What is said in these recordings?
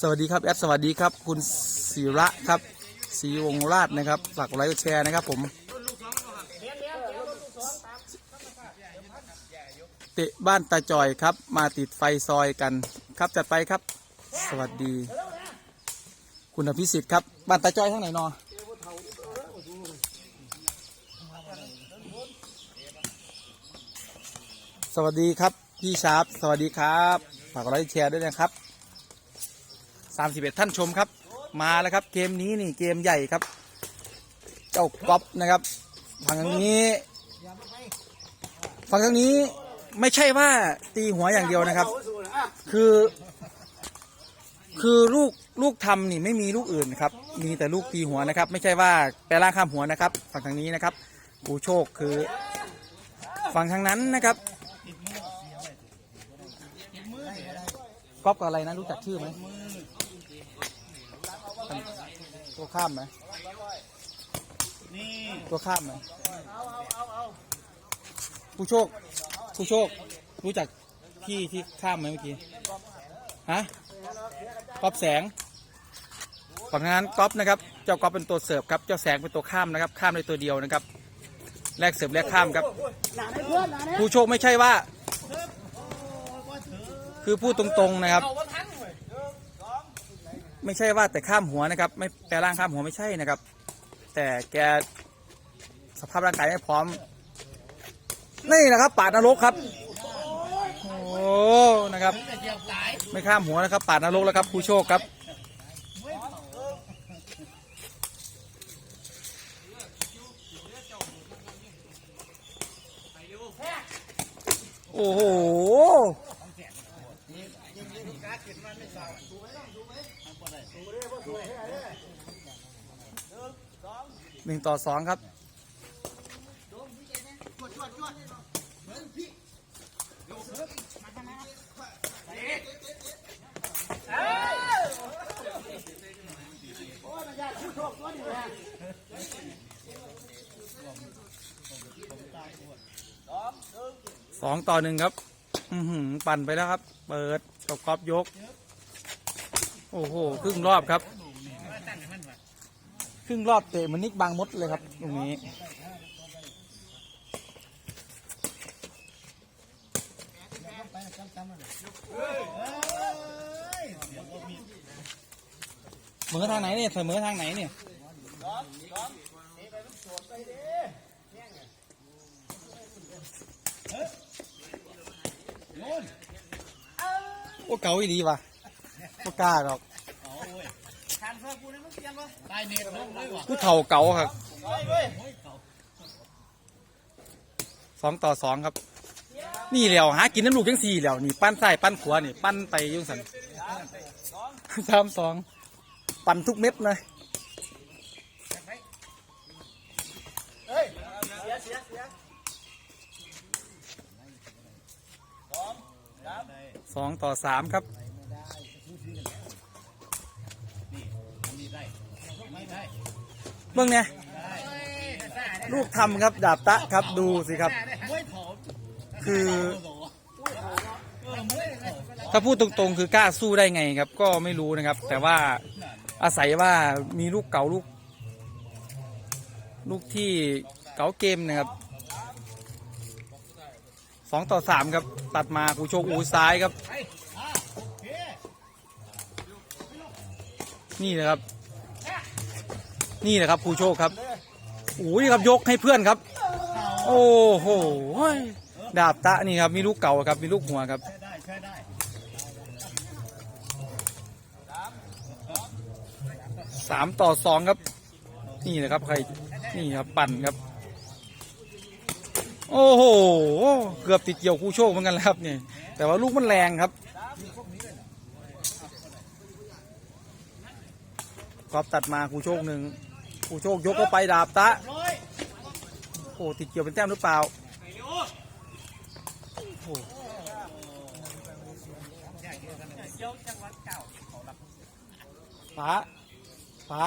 สวัสดีครับแอดสวัสดีครับ คุณศิระครับศรีวงราชนะครับฝากไลค์กดแชร์นะครับผมเตะบ้านตาจอยครับ มาติดไฟซอยกันครับจัดไปครับ สวัสดี คุณอภิสิทธิ์ครับ บ้านตาจอยทั้งไหนนอสวัสดีครับ พี่ชาร์ปสวัสดีครับ ฝากไลค์แชร์ด้วยนะครับ 31 ท่านชมครับ มาแล้วครับ เกมนี้นี่เกมใหญ่ครับ เจ้าก๊อฟนะครับฝั่งทางนี้ฝั่งทางนี้ไม่ใช่ว่าตีหัวอย่างเดียวนะครับ คือ คือลูกลูกทำนี่ไม่มีลูกอื่นครับ มีแต่ลูกตีหัวนะครับ ไม่ใช่ว่าแปลร่างข้ามหัวนะครับ ฝั่งทางนี้นะครับกูโชคคือฝั่งทางนั้นนะครับก๊อฟกับอะไรนะรู้จักชื่อไหม ตัวข้ามไหมนี่ตัวข้ามไหมผู้โชคผู้โชค รู้จักพี่ที่ข้ามไหมเมื่อกี้ฮะก๊อฟแสงฝั่งนั้นก๊อฟนะครับ เจ้าก๊อฟเป็นตัวเสิร์ฟครับ เจ้าแสงเป็นตัวข้ามนะครับ ข้ามในตัวเดียวนะครับ แลกเสิร์ฟแลกข้ามครับ ผู้โชคไม่ใช่ว่า คือพูดตรงๆนะครับ ไม่ใช่ว่าแต่ข้ามหัวนะครับ ไม่แปลร่างข้ามหัวไม่ใช่นะครับ แต่แกสภาพร่างกายไม่พร้อม นี่นะครับปาดนรกครับ โอ้นะครับ ไม่ข้ามหัวนะครับปาดนรกแล้วครับผู้โชคครับ โอ้โห หนึ่งต่อสองครับสองต่อหนึ่งครับ อืปั่นไปแล้วครับ เปิดกับกอบยก โอ้โห ครึ่งรอบครับ ครึ่งรอบเตะมันนิกบางมดเลยครับตรงนี้เสมอทางไหนเนี่ยเสมอทางไหนเนี่ยโอ้เก่าอีดีว่ะก็กล้าหรอก ตายเน็ตลงเลยวะ ผู้เฒ่าเก่าครับสองต่อสองครับ นี่แหล้วหากินน้ำลูกจังสี่แหล้วนี่ปั้นใส่ปั้นขวานี่ปั้นไปยุ่งสันสามสองปั่นทุกเม็ดเลยสองต่อสามครับ เบื้องเนี่ยลูกทำครับดาบตะครับดูสิครับ คือ ถ้าพูดตรงๆ คือกล้าสู้ได้ไงครับ ก็ไม่รู้นะครับ แต่ว่าอาศัยว่ามีลูกเก่าลูก ลูกที่เก่าเกมนะครับสองต่อสามครับ ตัดมากูโชคอูซ้ายครับ นี่นะครับ นี่นะครับครูโชคครับโอ้ยครับยกให้เพื่อนครับ โอ้โหดาบตะนี่ครับมีลูกเก่าครับมีลูกหัวครับใช่ได้สามต่อสองครับ นี่นะครับใครนี่ครับปั่นครับ โอ้โหเกือบติดเกี่ยวคู่โชคเหมือนกันแล้วครับนี่แต่ว่าลูกมันแรงครับกอบตัดมาคู่โชคหนึ่ง คู่โชคยกเข้าไปดาบตะร้อยโอ้ติดเกี่ยวเป็นแต้มหรือเปล่าโอ้ฟ้าฟ้า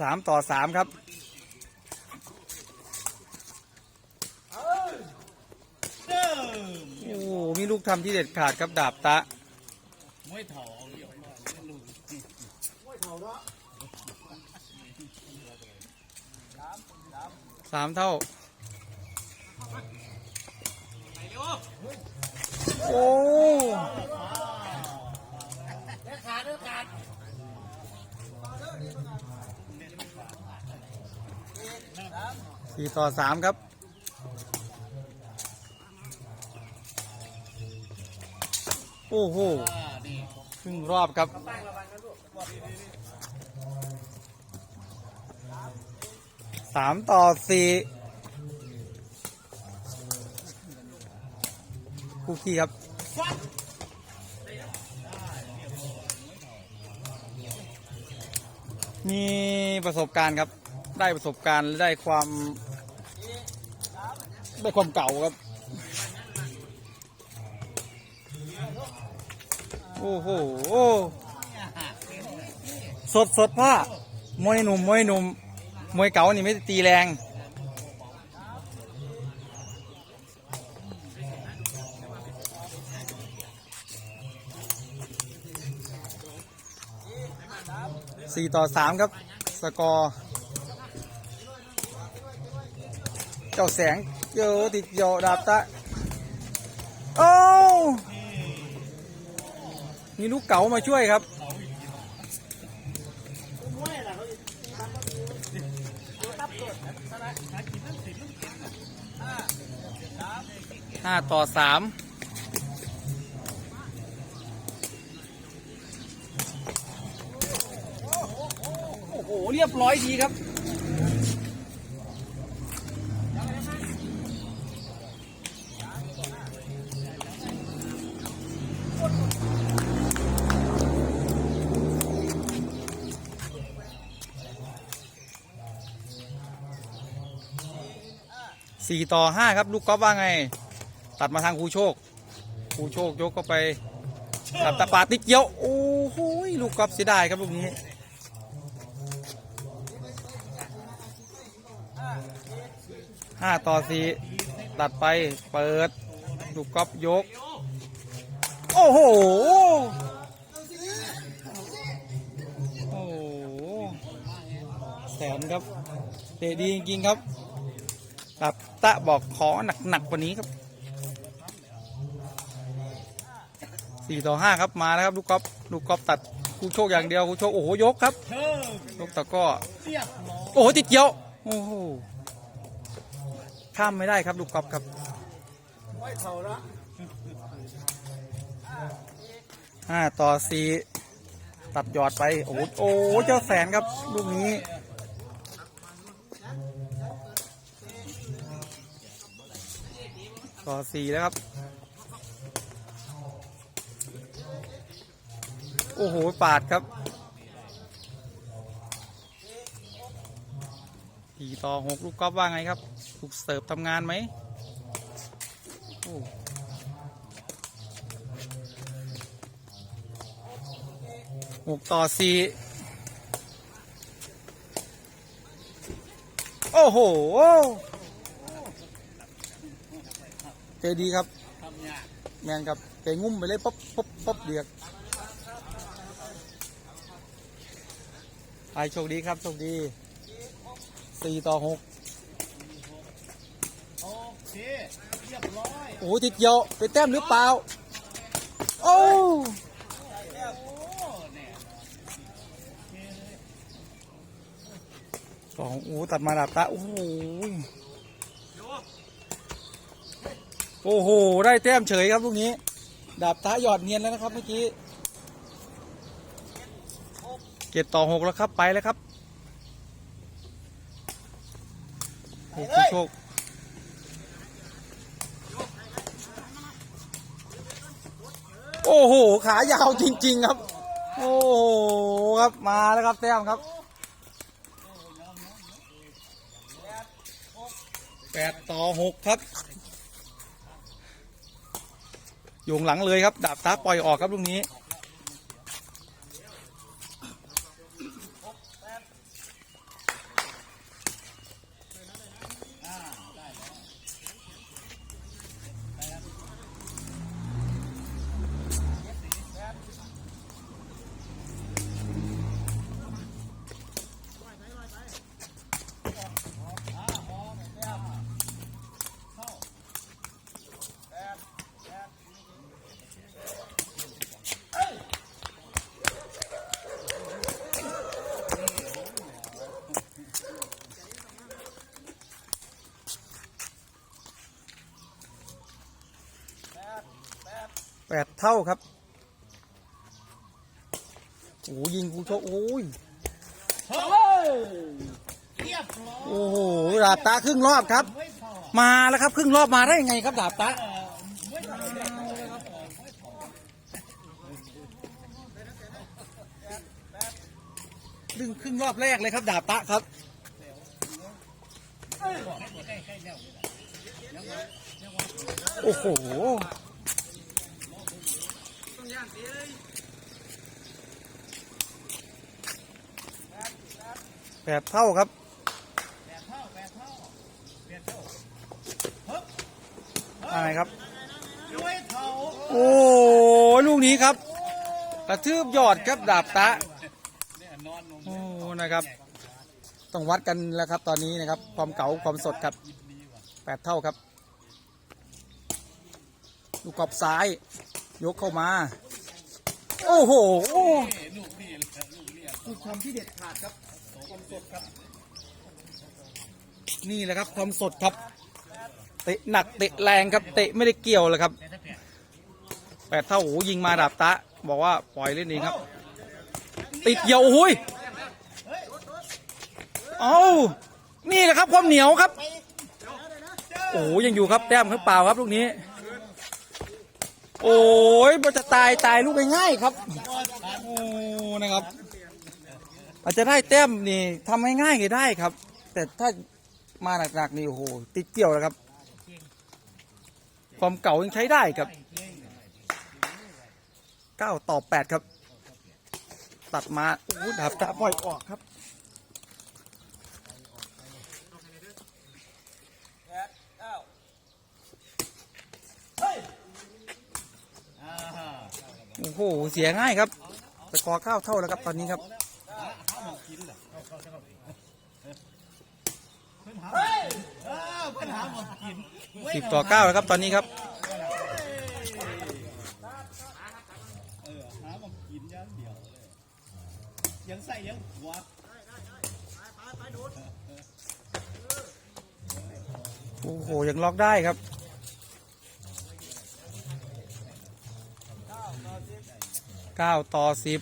สามต่อสามครับ โอ้มีลู กทำที่เด็ดขาดครับดาบตะไม่ถอาเดี๋ยมาเล่นลูกนี่สามเท่า โอ้สี่ต่อสามครับ โอ้โหอ่านี่ครึ่งรอบครับสามต่อสี่คู่ขี้ครับมีประสบการณ์ครับ ได้ประสบการณ์และได้ความ ได้ความเก่าครับ โอ้โหสดสดผ้ามวยหนุ่มมวยหนุ่มมวยเก่านี่ไม่ตีแรง สี่ต่อสามครับ สกอร์ เจ้าแสงเจอติดโยดาบตะ มีลูกเก๋ามาช่วยครับ ห้าต่อสามโอ้โห เรียบร้อยดีครับ สี่ต่อห้าครับ ลูกกอล์ฟว่าไง ตัดมาทางครูโชคครูโชคยกเข้าไปตัดตะปาติเกียว โอ้โหลูกกอล์ฟเสียดายครับลูกนี้ห้าต่อสี่ตัดไปเปิด ลูกกอล์ฟยก โอ้โหโอ้แสนครับเตะดีจริงๆครับ ตะบอกขอหนักๆกว่านี้ครับสี่ต่อห้าครับมาแล้วครับลูกกอล์ฟลูกกอล์ฟตัดคูโชคอย่างเดียวคูโชคโอ้โหยกครับยกตะก้อโอ้โหติดเกี่ยวโอ้โหข้ามไม่ได้ครับลูกกอล์ฟครับไม่เถาละห้าต่อสี่ตัดยอดไปโอ้โหโอ้โหเจ้าแสนครับลูกนี้ ต่อสี่แล้วครับ โอ้โห ปาดครับสี่ต่อหกลูกกอล์ฟว่าไงครับลูกเสิร์ฟทำงานไหมหกต่อสี่โอ้โห เจดีครับแมนครับเตะงุ้มไปเลยป๊บป๊บป๊บเดือดไปโชคดีครับโชคดีสี่ต่อหกโอเคเรียบร้อยโอ้โหติดเดียวเป็นแต้มหรือเปล่า โอ้ยสองโอ้ตัดมาดาบตาโอ้โห โอ้โห ได้แต้มเฉยครับลูกนี้ ดาบตาหยอดเนียนแล้วนะครับเมื่อกี้เจ็ดต่อหกแล้วครับไปแล้วครับโอ้โหโชคโอ้โห ขายาวจริง ๆ ครับ โอ้โหครับมาแล้วครับแต้มครับแปดต่อหกครับ โยงหลังเลยครับ ดาบตาปล่อยออกครับลูกนี้ เท่าครับโอ้ยิงกูโชโอ้ยเรียบโอ้โหดาบตาครึ่งรอบครับ มาแล้วครับครึ่งรอบมาได้ยังไงครับดาบตาดึงครึ่งรอบแรกเลยครับ ดาบตาครับโอ้โห แปดเท่าครับแปดเท่าแปดเท่าแปดเท่าอะไรครับ โอ้ลูกนี้ครับกระทืบยอดครับดาบตะโอ้นะครับ ต้องวัดกันแล้วครับ ตอนนี้นะครับ ความเก๋าความสดครับแปดเท่าครับ ลูกกอบซ้าย ยกเข้ามา โอ้โหลูกนี่แหละลูกนี่ลูกความที่เด็ดขาดครับ นี่แหละครับความสดครับ เตะหนักเตะแรงครับ เตะไม่ได้เกี่ยวเลยครับแปดเท่าโอ้ยิงมาดาบตะ บอกว่าปล่อยเล่นเองครับ ติดเหี่ยวโอ้โหุยเอานี่แหละครับความเหนียวครับ โอ้ยังอยู่ครับแต้มครับเปล่าครับลูกนี้ โอ้ยมันจะตายตายลูกง่ายๆครับ โอ้นะครับ อาจจะได้แต้มนี่ทำง่ายๆก็ได้ครับ แต่ถ้ามาหนักๆนี่โอ้โหติดเกี่ยวแล้วครับ ความเก่ายังใช้ได้ครับเก้าต่อแปดครับ ตัดมาโอ้โหดาบตาปล่อยออกครับโอ้โหเสียง่ายครับสกอร์เก้าเท่าแล้วครับตอนนี้ครับ เฮ้ยเออปัญหาหมดกินสิบต่อเก้าแล้วครับตอนนี้ครับเออหามากินอย่างเดียวเลยยังใส่ยังหัวโอ้โหยังล็อกได้ครับเก้าต่อสิบ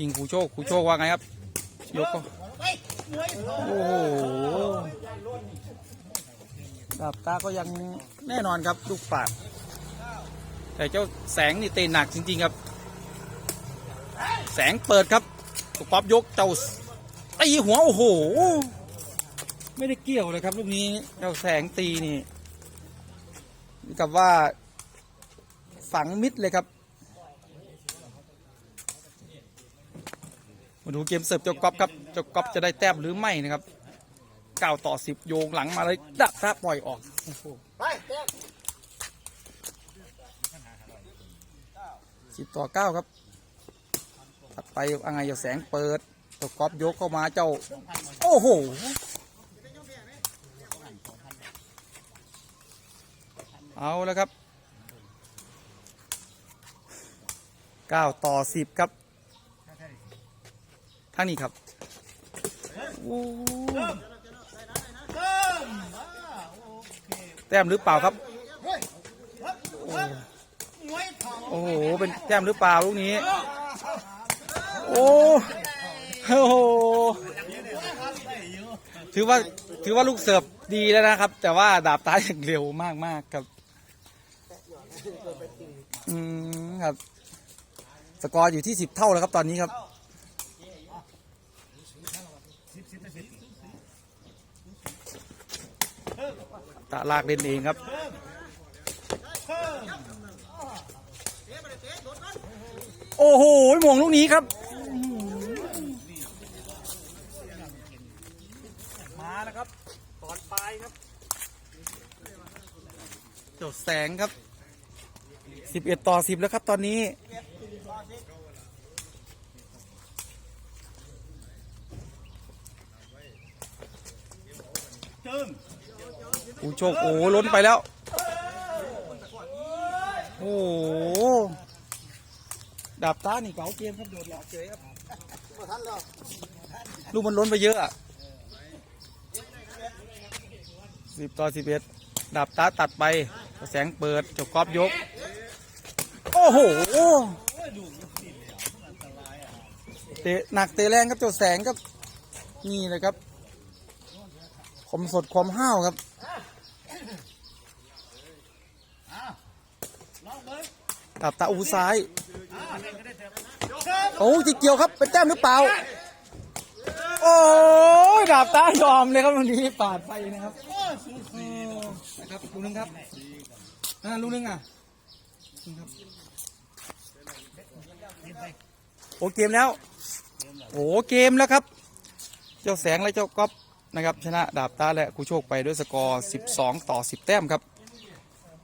ยิงครูโชคครูโชคว่าไงครับ ยกก็โอ้โหดาบตาก็ยังแน่นอนครับลูกปากแต่เจ้าแสงนี่เตะหนักจริง ๆ ครับ แสงเปิดครับตุกป๊อปยกเจ้าตีหัวโอ้โห ไม่ได้เกี่ยวเลยครับลูกนี้เจ้าแสงตีนี่นี่กับว่าฝังมิดเลยครับ มาดูเกมเสิร์ฟเจ้าก๊อฟครับเจ้าก๊อฟจะได้แต้มหรือไม่นะครับเก้าต่อสิบโยงหลังมาเลยดักถ้าปล่อยออกสิบต่อเก้าครับถัดไปอังไงเจ้าแสงเปิดเจ้าก๊อฟยกเข้ามาเจ้า โอ้โหเอาแล้วครับเก้าต่อสิบครับ ทางนี้ครับแต้มหรือเปล่าครับ โอ้โห เป็นแต้มหรือเปล่าลูกนี้ โอ้โห ถือว่าถือว่าลูกเสิร์ฟดีแล้วนะครับ แต่ว่าดาบตายอย่างเร็วมากมากๆครับ อืมครับ สกอร์อยู่ที่สิบเท่าแล้วครับตอนนี้ครับ ตาลากเล่นเองครับโอ้โหหม่งลูกนี้ครับ มาแล้วครับ ตอนปลายครับเจ้าแสงครับสิบเอ็ดต่อสิบแล้วครับตอนนี้เติม ผู้โชคโอ้โหล้นไปแล้ว โอ้โหดาบตานี่เก๋าเกมครับโดดหลอกเฉยครับลูกมันล้นไปเยอะอะสิบต่อสิบเอ็ดดาบตาตัดไปแสงเปิดเจ้ากอบยก โอ้โหเตะหนักเตะแรงครับเจ้าแสงครับนี่เลยครับคมสดความห้าวครับ ลองเบิ้ง ตับตาอูซ้าย โอ้ยจิเกี่ยวครับ เป็นแต้มหรือเปล่า โอ้ยดาบตายอมเลยครับวันนี้ปาดไปนะครับโอ้สูสีโอ้นะครับลุงนึงครับอ่าลุงนึงอะลุงครับโอ้เกมแล้ว โอ้เกมแล้วครับ เจ้าแสงและเจ้าก๊อฟนะครับ ชนะดาบตาและครูโชคไปด้วยสกอร์ 12 ต่อ 10 แต้มครับ